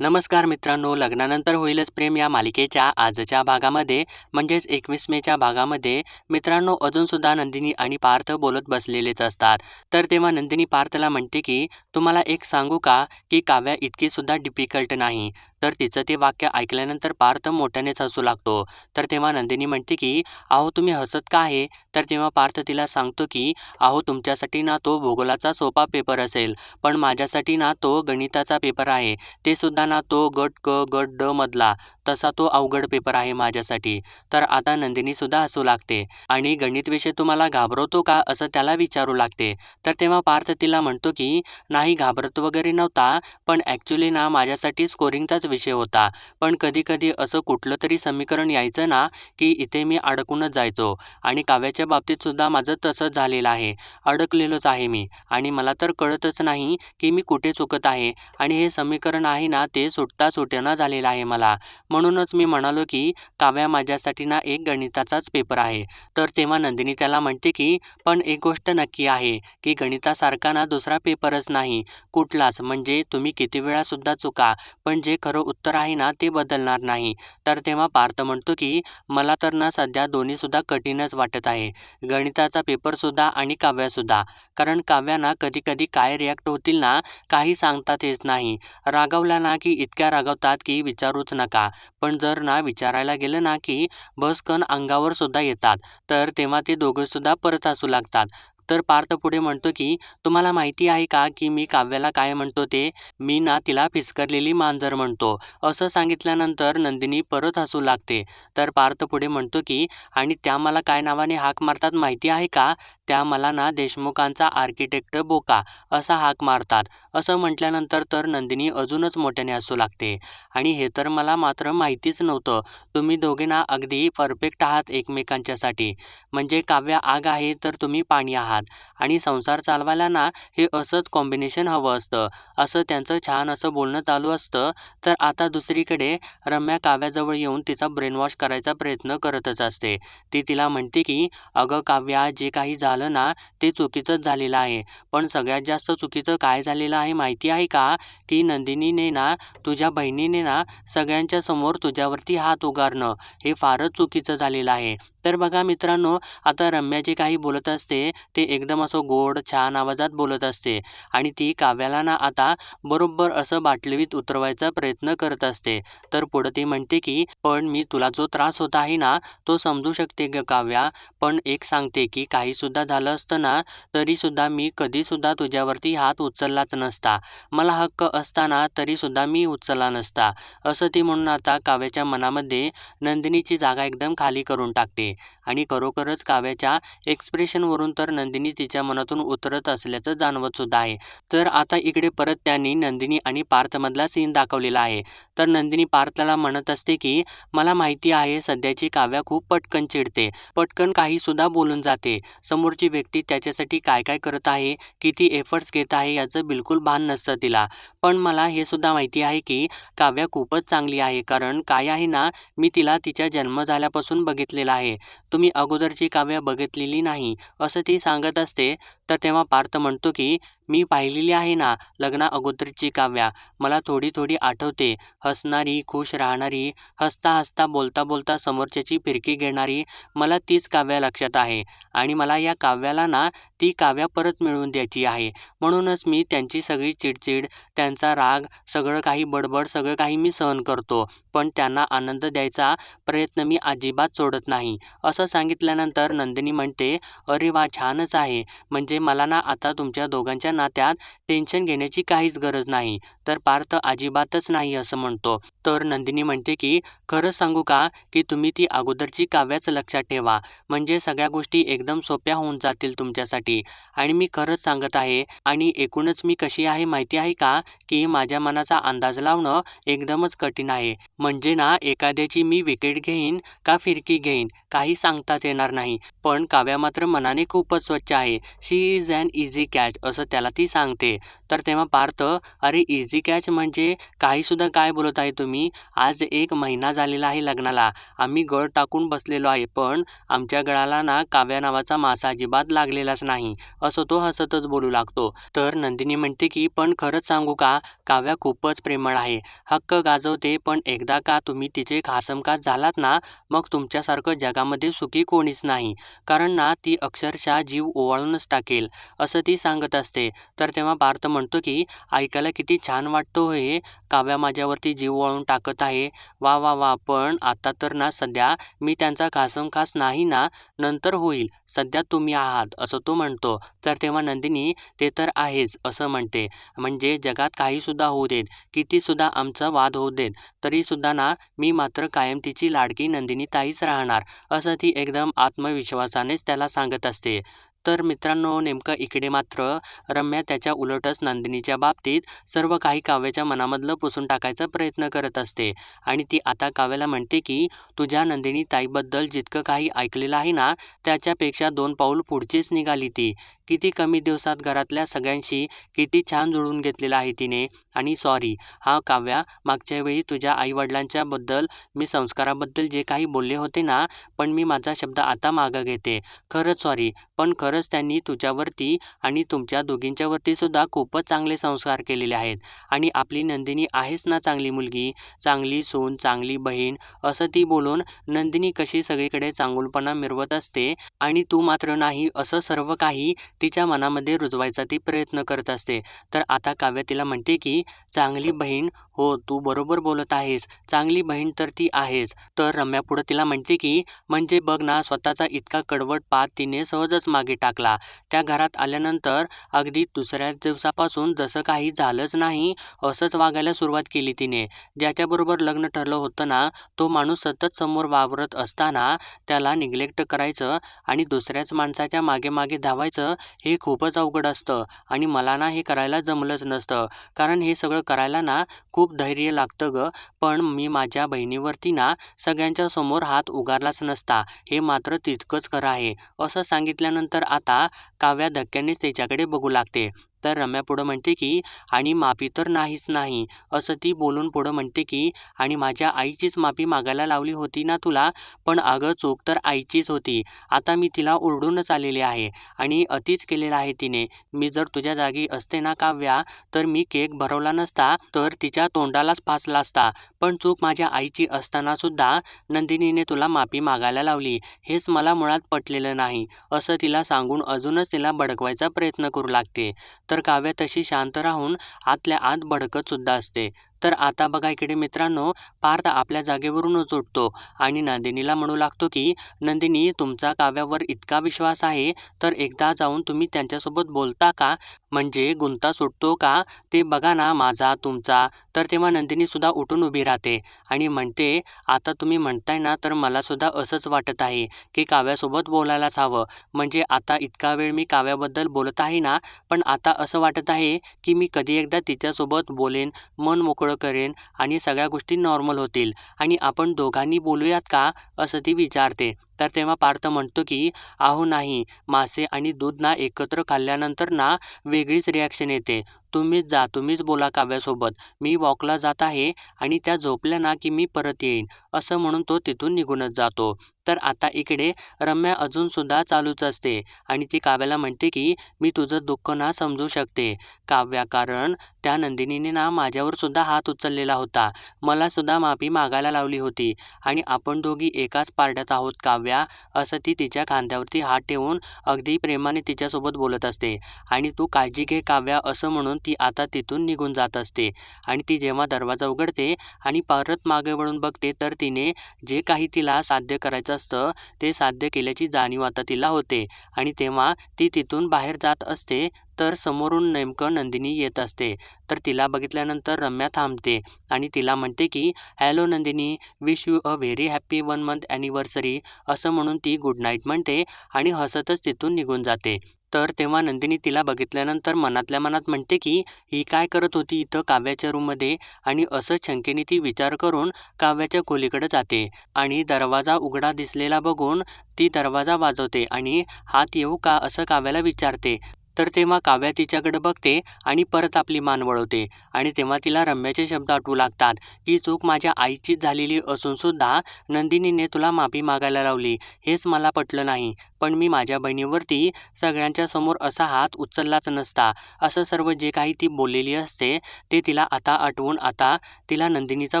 नमस्कार मित्रांनो लग्नानंतर होईलच प्रेम या मालिकेच्या आजच्या भागामध्ये. म्हणजेच एकवीस मेच्या भागामध्ये मित्रांनो अजूनसुद्धा नंदिनी आणि पार्थ बोलत बसलेलेच असतात. तर तेव्हा नंदिनी पार्थला म्हणते की तुम्हाला एक सांगू का की काव्या इतकीसुद्धा डिफिकल्ट नाही. तर तिचं ते वाक्य ऐकल्यानंतर पार्थ मोठ्यानेच हसू लागतो. तर तेव्हा नंदिनी म्हणते की अहो तुम्ही हसत का आहे? तर तेव्हा पार्थ तिला सांगतो की अहो तुमच्यासाठी ना तो भूगोलाचा सोपा पेपर असेल पण माझ्यासाठी ना तो गणिताचा पेपर आहे. ते सुद्धा ना तो गट क गट ड मधला. तसा तो अवघड पेपर आहे माझ्यासाठी. तर आता नंदिनीसुद्धा हसू लागते. आणि गणित विषय तुम्हाला घाबरवतो का? असं त्याला विचारू लागते. तर तेव्हा पार्थ तिला म्हणतो की नाही घाबरत वगैरे नव्हता पण ॲक्च्युली ना माझ्यासाठी स्कोरिंगचाच विषय होता. पण कधीकधी असं कुठलं तरी समीकरण यायचं ना की इथे मी अडकूनच जायचो. आणि काव्याच्या बाबतीत सुद्धा माझं तसंच झालेलं आहे. अडकलेलोच आहे मी. आणि मला तर कळतच नाही की मी कुठे चुकत आहे. आणि हे समीकरण आहे ना ते सुटता सुटेना झालेलं आहे मला. म्हणूनच मी म्हणालो की काव्या माझ्यासाठी ना एक गणिताचाच पेपर आहे. तर तेव्हा नंदिनी त्याला म्हणते की पण एक गोष्ट नक्की आहे की गणितासारखा ना दुसरा पेपरच नाही. कुठलाच म्हणजे तुम्ही किती वेळासुद्धा चुका. पण जे खरं उत्तर आहे ना ते बदलणार नाही. तर तेव्हा पार्थ म्हणतो की मला तर ना सध्या दोन्हीसुद्धा कठीणच वाटत आहे. गणिताचा पेपरसुद्धा आणि काव्यासुद्धा कारण काव्याना कधी कधी काय रिॲक्ट होतील ना काही सांगतात येत नाही. रागावला ना की इतक्या रागावतात की विचारूच नका. पण जर ना विचारायला गेलं ना की बसकन अंगावर सुद्धा येतात. तर तेव्हा ते दोघंसुद्धा परत असू लागतात. तर पार्थ पुढे म्हणतो की तुम्हाला माहिती आहे का की मी काव्याला काय म्हणतो ते? मी ना तिला फिसकरलेली मांजर म्हणतो. असं सांगितल्यानंतर नंदिनी परत हसू लागते. तर पार्थ पुढे म्हणतो की आणि त्या मला काय नावाने हाक मारतात माहिती आहे का? त्या मला ना देशमुखांचा आर्किटेक्ट बोका असा हाक मारतात. असं म्हटल्यानंतर तर नंदिनी अजूनच मोठ्याने हसू लागते. आणि हे तर मला मात्र माहितीच नव्हतं. तुम्ही दोघे ना अगदी परफेक्ट आहात एकमेकांच्यासाठी. म्हणजे काव्य आग आहे तर तुम्ही पाणी आहात. आणि संसार चालवायला ना हे असंच कॉम्बिनेशन हवं असतं. असं त्यांचं छान असं बोलणं चालू असतं. तर आता दुसरीकडे रम्या काव्याजवळ येऊन तिचा ब्रेनवॉश करायचा प्रयत्न करतच असते. ती तिला म्हणते की अगं काव्या जे काही झालं ना ते चुकीचंच झालेलं आहे. पण सगळ्यात जास्त चुकीचं काय झालेलं आहे माहिती आहे का? की नंदिनीने ना तुझ्या बहिणीने ना सगळ्यांच्या समोर तुझ्यावरती हात उगारणं हे फारच चुकीचं झालेलं आहे. तर बघा मित्रांनो आता रम्या जे काही बोलत असते ते एकदम असं गोड छान आवाजात बोलत असते. आणि ती काव्याला ना आता बरोबर असं बाटलीत उतरवायचा प्रयत्न करत असते. तर पुढं ती म्हणते की पण मी तुला जो त्रास होत आहे ना तो समजू शकते ग काव्या. पण एक सांगते की काहीसुद्धा झालं असतं ना तरीसुद्धा मी कधीसुद्धा तुझ्यावरती हात उचललाच नसता. मला हक्क असताना तरीसुद्धा मी उचलला नसता. असं ती म्हणून आता काव्याच्या मनामध्ये नंदिनीची जागा एकदम खाली करून टाकते. आणि खरोखरच काव्याच्या एक्सप्रेशनवरून तर नंदिनी तिच्या मनातून उतरत असल्याचं जाणवत सुद्धा आहे. तर आता इकडे परत त्यांनी नंदिनी आणि पार्थमधला सीन दाखवलेला आहे. तर नंदिनी पार्थला म्हणत असते की मला माहिती आहे सध्याची काव्या खूप पटकन चिडते. पटकन काहीसुद्धा बोलून जाते. समोर समोरची व्यक्ती त्याच्यासाठी काय काय करत आहे किती एफर्ट्स घेत आहे याचं बिलकुल भान नसतं तिला. पण मला हे सुद्धा माहिती आहे की काव्या खूपच चांगली आहे कारण काय आहे ना मी तिला तिच्या जन्म झाल्यापासून बघितलेला आहे. तुम्ही अगोदरची काव्या बघितलेली नाही असं ती सांगत असते. तर तेव्हा पार्थ म्हणतो की मी पाहिलेली आहे ना लग्ना अगोदरची काव्या. मला थोडी थोडी आठवते. हसणारी खुश राहणारी हसता हसता बोलता बोलता समोरच्याची फिरकी घेणारी मला तीच काव्या लक्षात आहे. आणि मला या काव्याला ना ती काव्या परत मिळवून द्यायची आहे. म्हणूनच मी त्यांची सगळी चिडचिड त्यांचा राग सगळं काही बडबड सगळं काही मी सहन करतो. पण त्यांना आनंद द्यायचा प्रयत्न मी अजिबात सोडत नाही. असं सांगितल्यानंतर नंदिनी म्हणते अरे वा छानच आहे. म्हणजे मला ना आता तुमच्या दोघांच्या नात्यात टेन्शन घेण्याची काहीच गरज नाही. तर पार्थ अजिबातच नाही असं म्हणतो. तर नंदिनी म्हणते की खरं सांगू का की तुम्ही ती अगोदरची काव्याच लक्षात ठेवा. म्हणजे सगळ्या गोष्टी एकदम सोप्या होऊन जातील तुमच्यासाठी. आणि मी खरंच सांगत आहे आणि एकूणच मी कशी आहे माहिती आहे का की माझ्या मनाचा अंदाज लावणं एकदमच कठीण आहे. म्हणजे ना एखाद्याची मी विकेट घेईन का फिरकी घेईन काही सांगताच येणार नाही. पण काव्या मात्र मनाने खूपच स्वच्छ आहे. She is an easy catch असं त्याला त्याला ती सांगते. तर तेव्हा पार्थ अरे इझी कॅच म्हणजे काहीसुद्धा काय बोलत आहे तुम्ही? आज एक महिना झालेला आहे लग्नाला. आम्ही गळ टाकून बसलेलो आहे पण आमच्या गळाला ना काव्या नावाचा मासा अजिबात लागलेलाच नाही. असं तो हसतच बोलू लागतो. तर नंदिनी म्हणते की पण खरंच सांगू का? काव्या खूपच प्रेमळ आहे. हक्क गाजवते पण एकदा का तुम्ही तिचे खासमखास झालात ना मग तुमच्यासारखं जगामध्ये सुखी कोणीच नाही. कारण ना ती अक्षरशः जीव ओवाळूनच टाकेल. असं ती सांगत असते. तर तेव्हा पार्थ म्हणतो की ऐकायला किती छान वाटतो हे. काव्या माझ्यावरती जीव वळून टाकत आहे. वा वा वा पण आता तर ना सध्या मी त्यांचा खासमखास नाही ना नंतर होईल. सध्या तुम्ही आहात असं तो म्हणतो. तर तेव्हा नंदिनी ते तर आहेच असं म्हणते. म्हणजे जगात काहीसुद्धा होऊ देत कितीसुद्धा आमचा वाद होऊ देत तरीसुद्धा ना मी मात्र कायम तिची लाडकी नंदिनी ताईच राहणार असं ती एकदम आत्मविश्वासानेच त्याला सांगत असते. तर मित्रांनो नेमकं इकडे मात्र रम्या त्याच्या उलटच नंदिनीच्या बाबतीत सर्व काही काव्याच्या मनामधलं पुसून टाकायचा प्रयत्न करत असते. आणि ती आता काव्याला म्हणते की तुझ्या नंदिनी ताईबद्दल जितकं काही ऐकलेलं आहे ना त्याच्यापेक्षा दोन पाऊल पुढचीच निघाली ती. किती कमी दिवसात घरातल्या सगळ्यांशी किती छान जुळून घेतलेला आहे तिने. आणि सॉरी हा काव्या मागच्या वेळी तुझ्या आईवडिलांच्याबद्दल मी संस्काराबद्दल जे काही बोलले होते ना पण मी माझा शब्द आता मागं घेते. खरंच सॉरी पण खरंच त्यांनी तुझ्यावरती आणि तुमच्या दोघींच्यावरती सुद्धा खूपच चांगले संस्कार केलेले आहेत. आणि आपली नंदिनी आहेच ना चांगली मुलगी? चांगली सून चांगली बहीण असं ती बोलून नंदिनी कशी सगळीकडे चांगुलपणा मिरवत असते? आणि तू मात्र नाही असं सर्व काही तिच्या मनामध्ये रुजवायचा ती प्रयत्न करत असते. तर आता काव्य तिला म्हणते की चांगली बहीण हो तू बरोबर बोलत आहेस. चांगली बहीण तर ती आहेच. तर रम्या पुढं तिला म्हणते की म्हणजे बघ ना स्वतःचा इतका कडवट पात तिने सहजच मागे टाकला. त्या घरात आल्यानंतर अगदी दुसऱ्या दिवसापासून जसं काही झालंच नाही असंच वागायला सुरुवात केली तिने. ज्याच्याबरोबर लग्न ठरलं होतं ना तो माणूस सतत समोर वावरत असताना त्याला निग्लेक्ट करायचं आणि दुसऱ्याच माणसाच्या मागे मागे धावायचं हे खूपच अवघड असतं आणि मला ना हे करायला जमलंच नसतं. कारण हे सगळं करायला ना खूप धैर्य लागतं ग पण मी माझ्या बहिणीवरती ना सगळ्यांच्या समोर हात उगारलाच नसता. हे मात्र तितकंच खरं आहे. असं सांगितल्यानंतर आता काव्या धक्क्यानेच त्याच्याकडे बघू लागते. तर रम्या पुढं म्हणते की आणि माफी तर नाहीच नाही. असं ती बोलून पुढं म्हणते की आणि माझ्या आईचीच माफी मागायला लावली होती ना तुला? पण अगं चूक तर आईचीच होती. आता मी तिला ओरडूनच आलेली आहे आणि अतिच केलेलं आहे तिने. मी जर तुझ्या जागी असते ना काव्या तर मी केक भरवला नसता तर तिच्या तोंडालाच फासला असता. पण चूक माझ्या आईची असताना सुद्धा नंदिनीने तुला माफी मागायला लावली. हेच मला मुळात पटलेलं नाही. असं तिला सांगून अजूनच तिला भडकवायचा प्रयत्न करू लागते. तर काव्य तशी शांत राहून आतल्या आत भडकत सुद्धा असते. तर आता बघा इकडे मित्रांनो पार्थ आपल्या जागेवरूनच उठतो आणि नंदिनीला म्हणू लागतो की नंदिनी तुमचा काव्यावर इतका विश्वास आहे तर एकदा जाऊन तुम्ही त्यांच्यासोबत बोलता का? म्हणजे गुंता सुटतो का? ते बघा ना माझा तुमचा. तर तेव्हा नंदिनीसुद्धा उठून उभी राहते आणि म्हणते आता तुम्ही म्हणताय ना तर मलासुद्धा असंच वाटत आहे की काव्यासोबत बोलायलाच हवं. म्हणजे आता इतका वेळ मी काव्याबद्दल बोलत आहे ना पण आता असं वाटत आहे की मी कधी एकदा तिच्यासोबत बोलेन मन मोकळं करेन आणि सगळ्या गोष्टी नॉर्मल होतील आणि आपण दोघांनी बोलूयात का? असं ती विचारते. तर तेव्हा पार्थ म्हणतो की अहो नाही मासे आणि दूध ना एकत्र खाल्ल्यानंतर ना वेगळीच रिॲक्शन येते. तुम्हीच जा तुम्हीच बोला काव्यासोबत. मी वॉकला जात आहे आणि त्या झोपल्या ना की मी परत येईन. असं म्हणून तो तिथून निघूनच जातो. तर आता इकडे रम्या अजूनसुद्धा चालूच असते आणि ती काव्याला म्हणते की मी तुझं दुःख ना समजू शकते. काव्या कारण त्या नंदिनीने ना माझ्यावर सुद्धा हात उचललेला होता. मला सुद्धा माफी मागायला लावली होती. आणि आपण दोघी एकाच पारड्यात आहोत काव्या असं ती तिच्या खांद्यावरती हात ठेवून अगदी प्रेमाने तिच्यासोबत बोलत असते. आणि तू काळजी घे काव्या असं म्हणून ती आता तिथून निघून जात असते. आणि ती जेव्हा दरवाजा उघडते आणि परत मागे वळून बघते तर तिने जे काही तिला साध्य करायचं असतं ते साध्य केल्याची जाणीव आता तिला होते. आणि तेव्हा ती तिथून बाहेर जात असते तर समोरून नेमकं नंदिनी येत असते. तर तिला बघितल्यानंतर रम्या थांबते आणि तिला म्हणते की hello Nandini wish you a very happy one month anniversary असं म्हणून ती गुड नाईट म्हणते आणि हसतच तिथून निघून जाते. तर तेव्हा नंदिनी तिला बघितल्यानंतर मनातल्या मनात म्हणते की ही काय करत होती इथं काव्याच्या रूममध्ये? आणि असं शंकेने ती विचार करून काव्याच्या खोलीकडे जाते आणि दरवाजा उघडा दिसलेला बघून ती दरवाजा वाजवते आणि हात येऊ का? असं काव्याला विचारते. तर तेव्हा काव्या तिच्याकडे बघते आणि परत आपली मान वळवते. आणि तेव्हा तिला रम्याचे शब्द आठवू लागतात. की चूक माझ्या आईचीच झालेली असूनसुद्धा नंदिनीने तुला माफी मागायला लावली. हेच मला पटलं नाही. पण मी माझ्या बहिणीवरती सगळ्यांच्या समोर असा हात उचललाच नसता. असं सर्व जे काही ती बोललेली असते ते तिला आता आठवून आता तिला नंदिनीचा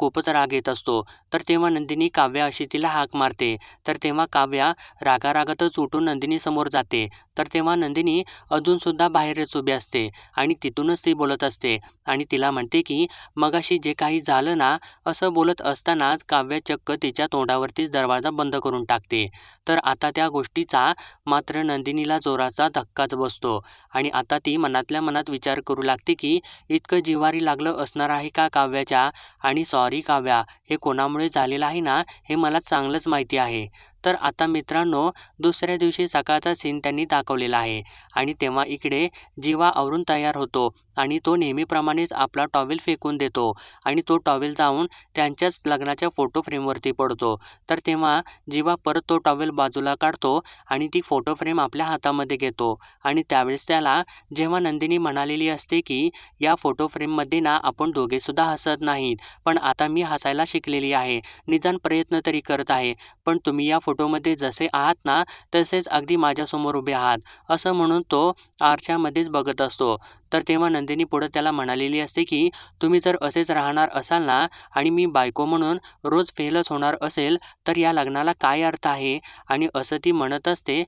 खूपच राग येत असतो. तर तेव्हा नंदिनी काव्या अशी तिला हाक मारते. तर तेव्हा काव्या रागारागातच उठून नंदिनी समोर जाते. तर तेव्हा नंदिनी अजूनसुद्धा बाहेरच उभी असते आणि तिथूनच ती बोलत असते. आणि तिला म्हणते की मगाशी जे काही झालं ना असं बोलत असतानाच काव्य चक्क तिच्या तोंडावरतीच दरवाजा बंद करून टाकते. तर आता त्या गोष्टीचा मात्र नंदिनीला जोराचा धक्काच बसतो. आणि आता ती मनातल्या मनात विचार करू लागते की इतकं जिवारी लागलं असणार आहे का काव्याच्या? आणि सॉरी काव्या हे कोणामुळे झालेलं आहे ना हे मला चांगलंच माहिती आहे. तर आता मित्रांनो दुसऱ्या दिवशी सकाळचा सीन त्यांनी दाखवलेला आहे. आणि तेव्हा इकडे जीवा आवरून तयार होतो आणि तो नेहमीप्रमाणेच आपला टॉवेल फेकून देतो आणि तो टॉवेल जाऊन त्यांच्याच लग्नाच्या फोटो फ्रेमवरती पडतो. तर तेव्हा जीवा परत तो टॉवेल बाजूला काढतो आणि ती फोटो फ्रेम आपल्या हातामध्ये घेतो. आणि त्यावेळेस त्याला जेव्हा नंदिनी म्हणालेली असते की या फोटो फ्रेममध्ये ना आपण दोघेसुद्धा हसत नाहीत पण आता मी हसायला शिकलेली आहे. निदान प्रयत्न तरी करत आहे पण तुम्ही या फोटोमध्ये जसे आहात ना तसेच अगदी माझ्यासमोर उभे आहात असं म्हणून तो आरशामध्येच बघत असतो. तर तेव्हा नंदिनी पुढं त्याला म्हणालेली असते की तुम्ही जर असेच राहणार असाल ना आणि मी बायको म्हणून रोज फेलच होणार असेल तर या लग्नाला काय अर्थ आहे? आणि असं ती म्हणत असते.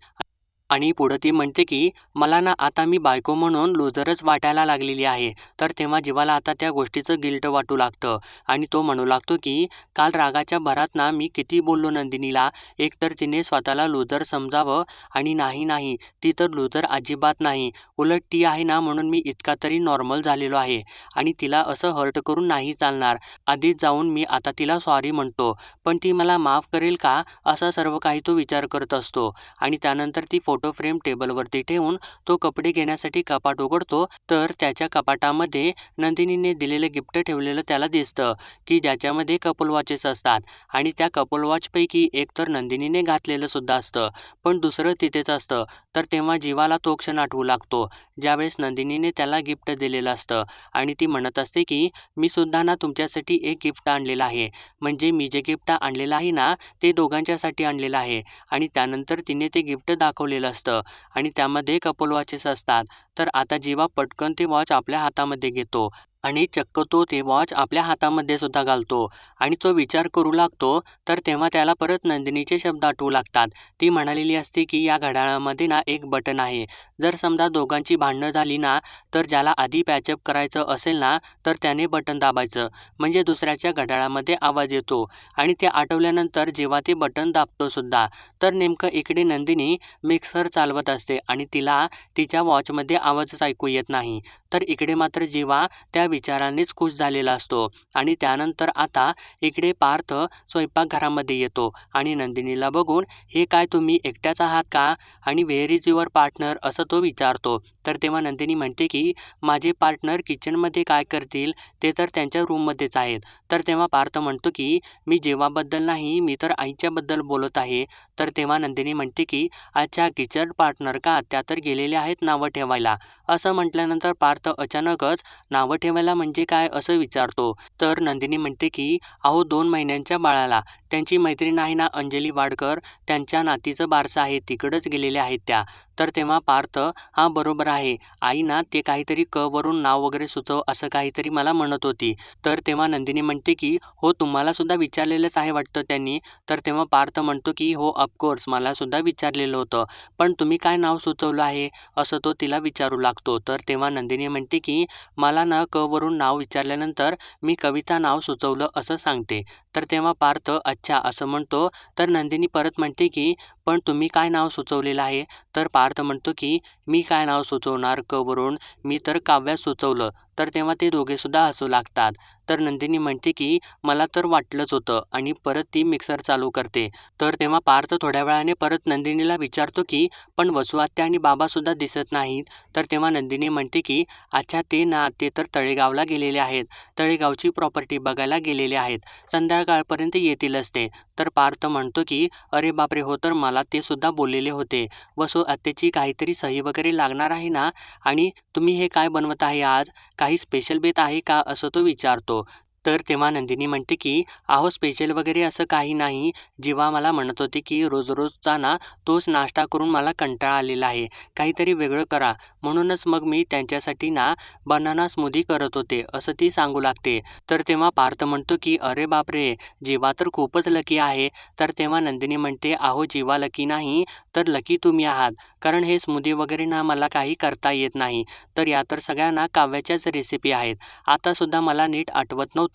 आणि पुढं ती म्हणते की मला ना आता मी बायको म्हणून लुजरच वाटायला लागलेली आहे. तर तेव्हा जीवाला आता त्या गोष्टीचं गिल्ट वाटू लागतं. आणि तो म्हणू लागतो की काल रागाच्या भरात ना मी किती बोललो नंदिनीला. एकतर तिने स्वतःला लुजर समजावं आणि नाही नाही. ती तर लुजर अजिबात नाही. उलट ती आहे ना म्हणून मी इतका तरी नॉर्मल झालेलो आहे. आणि तिला असं हर्ट करून नाही चालणार. आधीच जाऊन मी आता तिला सॉरी म्हणतो. पण ती मला माफ करेल का? असा सर्व काही तो विचार करत असतो. आणि त्यानंतर ती फोटो फोटो फ्रेम टेबलवरती ठेवून तो कपडे घेण्यासाठी कपाट उघडतो तर त्याच्या कपाटामध्ये नंदिनीने दिलेलं गिफ्ट ठेवलेलं त्याला दिसतं की ज्याच्यामध्ये कपल वॉचेस असतात. आणि त्या कपल वॉचपैकी एक तर नंदिनीने घातलेलं सुद्धा असतं पण दुसरं तिथेच असतं. तर तेव्हा जीवाला तो क्षण आठवू लागतो. ज्यावेळेस नंदिनीने त्याला गिफ्ट दिलेलं असतं आणि ती म्हणत असते की मी सुद्धा ना तुमच्यासाठी एक गिफ्ट आणलेलं आहे. म्हणजे मी जे गिफ्ट आणलेलं आहे ना ते दोघांच्यासाठी आणलेलं आहे. आणि त्यानंतर तिने ते गिफ्ट दाखवलेलं असतं. आणि त्यामध्ये कपल वॉचेस असतात. तर आता जीवा पटकन ते वॉच आपल्या हातामध्ये घेतो आणि चक्क तो ते वॉच आपल्या हातामध्ये सुद्धा घालतो. आणि तो विचार करू लागतो तर तेव्हा त्याला परत नंदिनीचे शब्द आठवू लागतात. ती म्हणालेली असते की या घड्याळामध्ये ना एक बटन आहे. जर समजा दोघांची भांडणं झाली ना तर ज्याला आधी पॅचअप करायचं असेल ना तर त्याने बटन दाबायचं. म्हणजे दुसऱ्याच्या घड्याळामध्ये आवाज येतो. आणि ते आठवल्यानंतर जेव्हा ते बटन दाबतो सुद्धा. तर नेमकं इकडे नंदिनी मिक्सर चालवत असते आणि तिला तिच्या वॉचमध्ये आवाजच ऐकू येत नाही. तर इकडे मात्र जेव्हा त्या विचारानेच खुश झालेला असतो. आणि त्यानंतर आता इकडे पार्थ स्वयंपाकघरामध्ये येतो. आणि नंदिनीला बघून हे काय तुम्ही एकट्याच आहात का? आणि व्हेअर इज युअर पार्टनर असं तो विचारतो. तर तेव्हा नंदिनी म्हणते की माझे पार्टनर किचनमध्ये काय करतील? ते तर त्यांच्या रूममध्येच आहेत. तर तेव्हा पार्थ म्हणतो की मी जेव्हाबद्दल नाही मी तर आईच्याबद्दल बोलत आहे. तर तेव्हा नंदिनी म्हणते की अच्छा किचन पार्टनर का? त्या तर गेलेल्या आहेत नावं ठेवायला. असं म्हटल्यानंतर पार्थ अचानकच नावं ठेवायला म्हणजे काय असं विचारतो. तर नंदिनी म्हणते की अहो दोन महिन्यांच्या बाळाला. त्यांची मैत्रीण आहे ना अंजली वाडकर. त्यांच्या नातीचं बारसं आहे. तिकडंच गेलेल्या आहेत त्या. तर तेव्हा पार्थ हा बरोबर आहे. आई ना ते काहीतरी क वरून नाव वगैरे सुचव असं काहीतरी मला म्हणत होती. तर तेव्हा नंदिनी म्हणते की हो तुम्हाला सुद्धा विचारलेलंच आहे वाटतं त्यांनी. तर तेव्हा पार्थ म्हणतो की हो ऑफकोर्स मला सुद्धा विचारलेलं होतं. पण तुम्ही काय नाव सुचवलं आहे? असं तो तिला विचारू लागतो. तर तेव्हा नंदिनी म्हणते की मला ना क वरून नाव विचारल्यानंतर मी कविता नाव सुचवलं असं सांगते. तर तेव्हा पार्थ अच्छा असं म्हणतो. तर नंदिनी परत म्हणते की पण तुम्ही काय नाव सुचवलेलं आहे? तर पार्थ म्हणतो की मी काय नाव सुचवणार क वरून? मी तर काव्या सुचवलं. तर तेव्हा ते दोघेसुद्धा हसू लागतात. तर नंदिनी म्हणते की मला तर वाटलंच होतं आणि परत ती मिक्सर चालू करते. तर तेव्हा पार्थ थोड्या वेळाने परत नंदिनीला विचारतो की पण वसुआत्या आणि बाबासुद्धा दिसत नाहीत. तर तेव्हा नंदिनी म्हणते की अच्छा ते ना ते तर तळेगावला गेलेले आहेत. तळेगावची प्रॉपर्टी बघायला गेलेले आहेत. संध्याकाळपर्यंत येतीलच ते. तर पार्थ म्हणतो की अरे बापरे हो तर मला मला ते सुद्धा बोललेले होते. व सो त्याची काहीतरी सही वगैरे लागणार आहे ना? आणि तुम्ही हे काय बनवत आहे आज? काही स्पेशल बेत आहे का? असं तो विचारतो. तर तेव्हा नंदिनी म्हणते की अहो स्पेशल वगैरे असं काही नाही. जेव्हा मला म्हणत होते की रोज रोजचा ना तोच नाश्ता करून मला कंटाळा आलेला आहे. काहीतरी वेगळं करा. म्हणूनच मग मी त्यांच्यासाठी ना बनाना स्मूदी करत होते असं ती सांगू लागते. तर तेव्हा पार्थ म्हणतो की अरे बापरे! जीवा तर खूपच लकी आहे. तर तेव्हा नंदिनी म्हणते अहो जीवा लकी नाही तर लकी तुम्ही आहात. कारण हे स्मूदी वगैरे ना मला काही करता येत नाही. तर या तर सगळ्यांना काव्याच्याच रेसिपी आहेत. आतासुद्धा मला नीट आठवत नव्हतं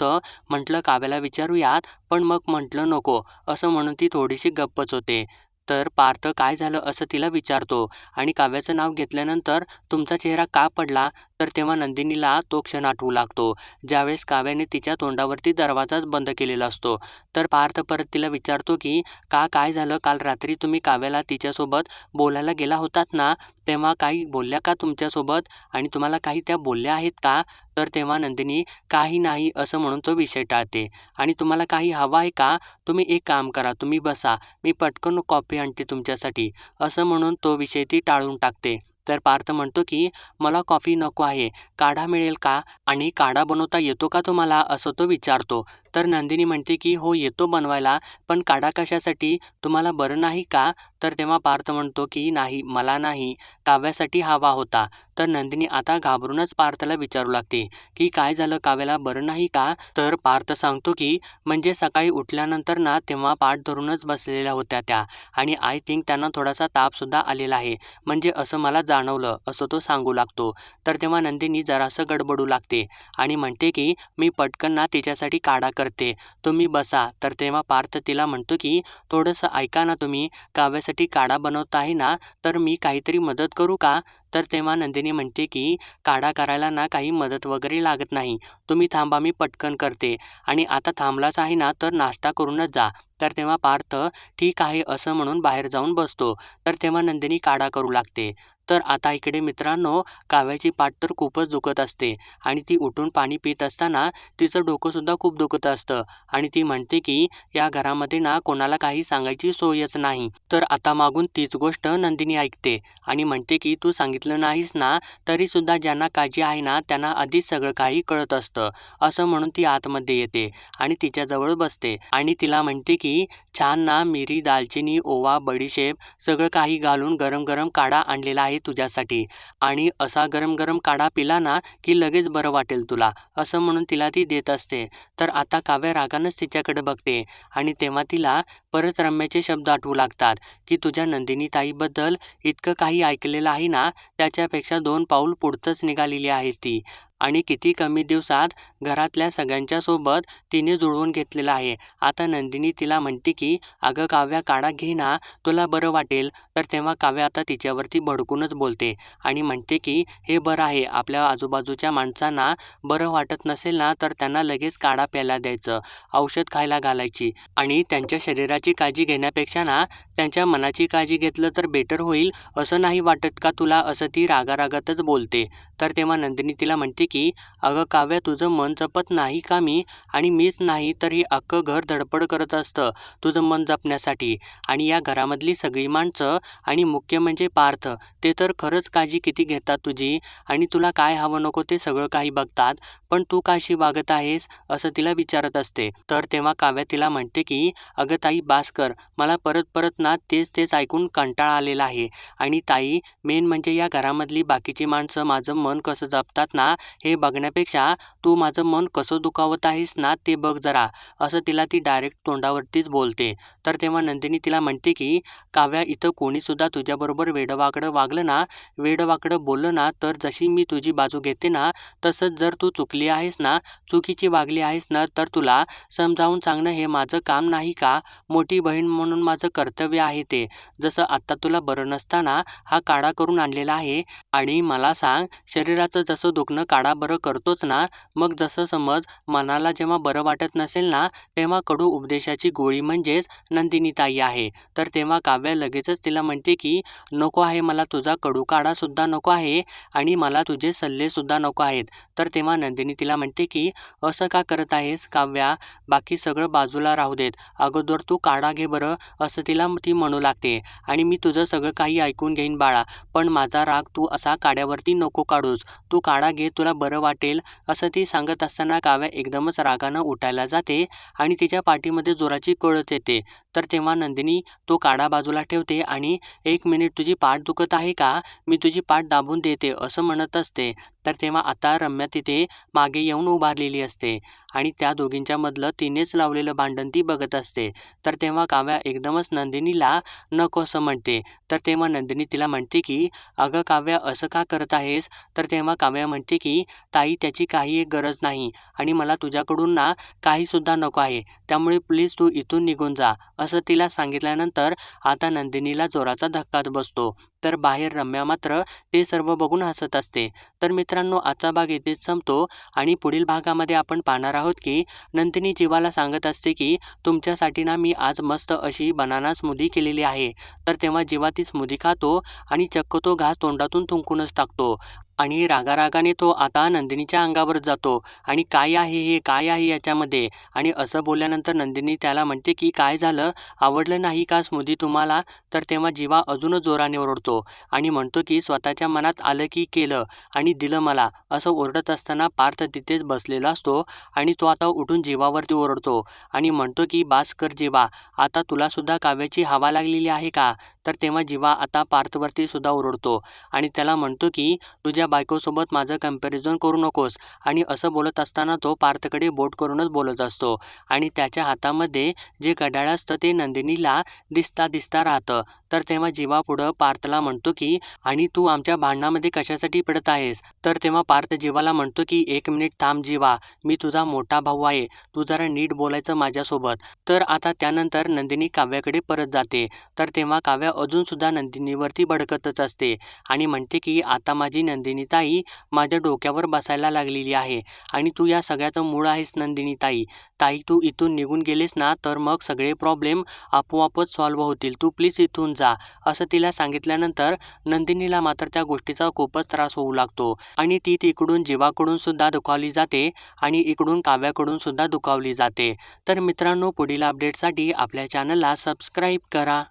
म्हटलं काव्याला विचारूयात पण मग म्हटलं नको. असं म्हणून ती थोडीशी गप्पच होते. तर पार्थ काय झालं? असं तिला विचारतो. आणि काव्याचं नाव घेतल्यानंतर तुमचा चेहरा का पडला? तर तेव्हा नंदिनीला तो क्षण आठवू लागतो. ज्यावेळेस काव्याने तिच्या तोंडावरती दरवाजाच बंद केलेला असतो. तर पार्थ परत तिला विचारतो की का काय झालं? काल रात्री तुम्ही काव्याला तिच्यासोबत बोलायला गेला होतात ना? तेव्हा काही बोलल्या का तुमच्यासोबत? आणि तुम्हाला काही त्या बोलल्या आहेत का? तर तेव्हा नंदिनी काही नाही असं म्हणून तो विषय टाळते. आणि तुम्हाला काही हवा आहे का? तुम्ही एक काम करा तुम्ही बसा. मी पटकन कॉफी आणते तुमच्यासाठी असं म्हणून तो विषय ती टाळून टाकते. तर पार्थ म्हणतो की मला कॉफी नको आहे. काढा मिळेल का? आणि काढा बनवता येतो का तुम्हाला? असं तो विचारतो. तर नंदिनी म्हणते की हो येतो बनवायला पण काढा कशासाठी? तुम्हाला बरं नाही का? तर तेव्हा पार्थ म्हणतो की नाही मला नाही. काव्यासाठी हवा होता. तर नंदिनी आता घाबरूनच पार्थला विचारू लागते की काय झालं? काव्याला बरं नाही का? तर पार्थ सांगतो की म्हणजे सकाळी उठल्यानंतर ना तेव्हा पाठ धरूनच बसलेल्या होत्या त्या आणि आय थिंक त्यांना थोडासा तापसुद्धा आलेला आहे. म्हणजे असं मला जाणवलं असं तो सांगू लागतो. तर तेव्हा नंदिनी जरासं गडबडू लागते आणि म्हणते की मी पटकन ना तिच्यासाठी काढा करते. तुम्ही बसा. तर तेव्हा पार्थ तिला म्हणतो की थोडंसं ऐका ना तुम्ही. काव्यासाठी काढा बनवत आहे ना तर मी काहीतरी मदत करू का? तर तेव्हा नंदिनी म्हणते की काढा करायला ना काही मदत वगैरे लागत नाही. तुम्ही थांबा मी पटकन करते. आणि आता थांबलाच आहे ना तर नाश्ता करूनच जा. तर तेव्हा पार्थ ठीक आहे असं म्हणून बाहेर जाऊन बसतो. तर तेव्हा नंदिनी काढा करू लागते. तर आता इकडे मित्रांनो काव्याची पाठ तर खूपच दुखत असते. आणि ती उठून पाणी पित असताना तिचं डोकंसुद्धा खूप दुखत असतं. आणि ती म्हणते की या घरामध्ये ना कोणाला काही सांगायची सोयच नाही. तर आता मागून तीच गोष्ट नंदिनी ऐकते. आणि म्हणते की तू सांगितलं नाहीस ना? तरीसुद्धा ज्यांना काळजी आहे ना त्यांना आधीच सगळं काही कळत असतं. असं म्हणून ती आतमध्ये येते आणि तिच्याजवळ बसते आणि तिला म्हणते की छान ना मिरी दालचिनी ओवा बडीशेप सगळं काही घालून गरम गरम काढा आणलेला आहे तुझ्यासाठी. आणि असा गरम गरम काढा पिला ना की लगेच बरं वाटेल तुला. असं म्हणून तिला ती देत असते. तर आता काव्य रागानंच तिच्याकडे बघते आणि तेव्हा तिला परत रम्याचे शब्द आठवू लागतात की तुझ्या नंदिनी ताईबद्दल इतकं काही ऐकलेलं आहे ना त्याच्यापेक्षा दोन पाऊल पुढचंच निघालेली आहेस ती. आणि किती कमी दिवसात घरातल्या सगळ्यांच्यासोबत तिने जुळवून घेतलेलं आहे. आता नंदिनी तिला म्हणते की अगं काव्या काढा घे ना. तुला बरं वाटेल. तर तेव्हा काव्या आता तिच्यावरती भडकूनच बोलते आणि म्हणते की हे बरं आहे. आपल्या आजूबाजूच्या माणसांना बरं वाटत नसेल ना तर त्यांना लगेच काढा प्यायला द्यायचं. औषध खायला घालायची. आणि त्यांच्या शरीराची काळजी घेण्यापेक्षा ना त्यांच्या मनाची काळजी घेतलं तर बेटर होईल. असं नाही वाटत का तुला? असं ती रागारागातच बोलते. तर तेव्हा नंदिनी तिला म्हणते की अगं काव्या तुझं मन जपत नाही का मी? आणि मीच नाही तर हे अख्खं घर धडपड करत असतं तुझं मन जपण्यासाठी. आणि या घरामधली सगळी माणसं आणि मुख्य म्हणजे पार्थ ते तर खरंच काळजी किती घेतात तुझी? आणि तुला काय हवं नको ते सगळं काही बघतात? पण तू काशी वागत आहेस असं तिला विचारत असते. तर तेव्हा काव्या तिला म्हणते की अगं ताई बास्कर मला परत परत ना तेच तेच ऐकून कंटाळा आलेला आहे. आणि ताई मेन म्हणजे या घरामधली बाकीची माणसं माझं मन कसं जपतात ना हे बघण्यापेक्षा तू माझं मन कसं दुखावत आहेस ना ते बघ जरा असं तिला ती डायरेक्ट तोंडावरतीच बोलते. तर तेव्हा नंदिनी तिला म्हणते की काव्या इथं कोणीसुद्धा तुझ्याबरोबर वेडवाकडं वागलं ना वेडवाकडं बोललं ना तर जशी मी तुझी बाजू घेते ना तसंच जर तू चुकली आहेस ना चुकीची वागली आहेस ना तर तुला समजावून सांगणं हे माझं काम नाही का? मोठी बहीण म्हणून माझं कर्तव्य आहे ते. जसं आत्ता तुला बरं नसताना हा काढा करून आणलेला आहे आणि मला सांग शरीराचं जसं दुखणं काढा काढा बरं करतोच ना. मग जसं समज मनाला जेव्हा बरं वाटत नसेल ना तेव्हा कडू उपदेशाची गोळी म्हणजेच नंदिनीताई आहे. तर तेव्हा काव्या लगेचच तिला म्हणते की नको आहे मला तुझा कडू काढासुद्धा नको आहे आणि मला तुझे सल्लेसुद्धा नको आहेत. तर तेव्हा नंदिनी तिला म्हणते की असं का करत आहेस काव्या? बाकी सगळं बाजूला राहू देत. अगोदर तू काढा घे बरं असं तिला ती म्हणू लागते. आणि मी तुझं सगळं काही ऐकून घेईन बाळा पण माझा राग तू असा काड्यावरती नको काढूस. तू काढा घे तुला बरं वाटेल असं ती सांगत असताना काव्या एकदमच रागानं उठायला जाते आणि तिच्या पाठीमध्ये जोराची कळत येते. तर तेव्हा नंदिनी तो काढा बाजूला ठेवते आणि एक मिनिट तुझी पाठ दुखत आहे का? मी तुझी पाठ दाबून देते असं म्हणत असते. तर तेव्हा आता रम्या तिथे मागे येऊन उभारलेली असते. आणि त्या दोघींच्यामधलं तिनेच लावलेलं भांडण ती बघत असते. तर तेव्हा काव्या एकदमच नंदिनीला नको असं म्हणते. तर तेव्हा नंदिनी तिला म्हणते की अगं काव्या असं का करत आहेस? तर तेव्हा काव्या म्हणते की ताई त्याची काही एक गरज नाही आणि मला तुझ्याकडून ना काहीसुद्धा नको आहे. त्यामुळे प्लीज तू इथून निघून जा. असं तिला सांगितल्यानंतर आता नंदिनीला जोराचा धक्काच बसतो. तर बाहेर रम्या मात्र ते सर्व बघून हसत असते. तर मित्रांनो आजचा भाग इथेच संपतो आणि पुढील भागामध्ये आपण पाहणार आहोत की नंदिनी जीवाला सांगत असते की तुमच्यासाठी ना मी आज मस्त अशी बनाना स्मूदी केलेली आहे. तर तेव्हा जीवा ती स्मूदी खातो आणि चक्क तो घास तोंडातून थुंकूनच टाकतो. आणि रागारागाने तो आता नंदिनीच्या अंगावर जातो. आणि काय आहे हे? काय आहे याच्यामध्ये? आणि असं बोलल्यानंतर नंदिनी त्याला म्हणते की काय झालं? आवडलं नाही का स्मृती तुम्हाला? तर तेव्हा जीवा अजूनच जोराने ओरडतो. आणि म्हणतो की स्वतःच्या मनात आलं की केलं. आणि दिलं मला. असं ओरडत असताना पार्थ तिथेच बसलेला असतो. आणि तो आता उठून जीवावरती ओरडतो. आणि म्हणतो की बास कर जीवा. आता तुलासुद्धा काव्याची हवा लागलेली आहे का? तर तेव्हा जीवा आता पार्थवरती सुद्धा ओरडतो आणि त्याला म्हणतो की तुझ्या बायकोसोबत माझं कंपॅरिझन करू नकोस. आणि असं बोलत असताना तो पार्थकडे बोट करूनच बोलत असतो. आणि त्याच्या हातामध्ये जे घड्याळ असतं ते नंदिनीला दिसता दिसता राहतं. तर तेव्हा जीवा पुढं पार्थला म्हणतो की आणि तू आमच्या भांडणामध्ये कशासाठी पडत आहेस? तर तेव्हा पार्थ जीवाला म्हणतो की एक मिनिट थांब जीवा मी तुझा मोठा भाऊ आहे. तू जरा नीट बोलायचं माझ्यासोबत. तर आता त्यानंतर नंदिनी काव्याकडे परत जाते. तर तेव्हा काव्या अजूनसुद्धा नंदिनीवरती भडकतच असते आणि म्हणते की आता माझी नंदिनी ताई माझ्या डोक्यावर बसायला लागलेली आहे आणि तू या सगळ्याचं मूळ आहेस नंदिनी ताई ताई तू इथून निघून गेलीस ना तर मग सगळे प्रॉब्लेम आपोआपच सॉल्व्ह होतील. तू प्लीज इथून जा. असं तिला सांगितल्यानंतर नंदिनीला मात्र त्या गोष्टीचा खूपच त्रास होऊ लागतो आणि ती तिकडून जीवाकडून सुद्धा दुखावली जाते आणि इकडून काव्याकडून सुद्धा दुखावली जाते. तर मित्रांनो पुढील अपडेटसाठी आपल्या चॅनलला सबस्क्राईब करा.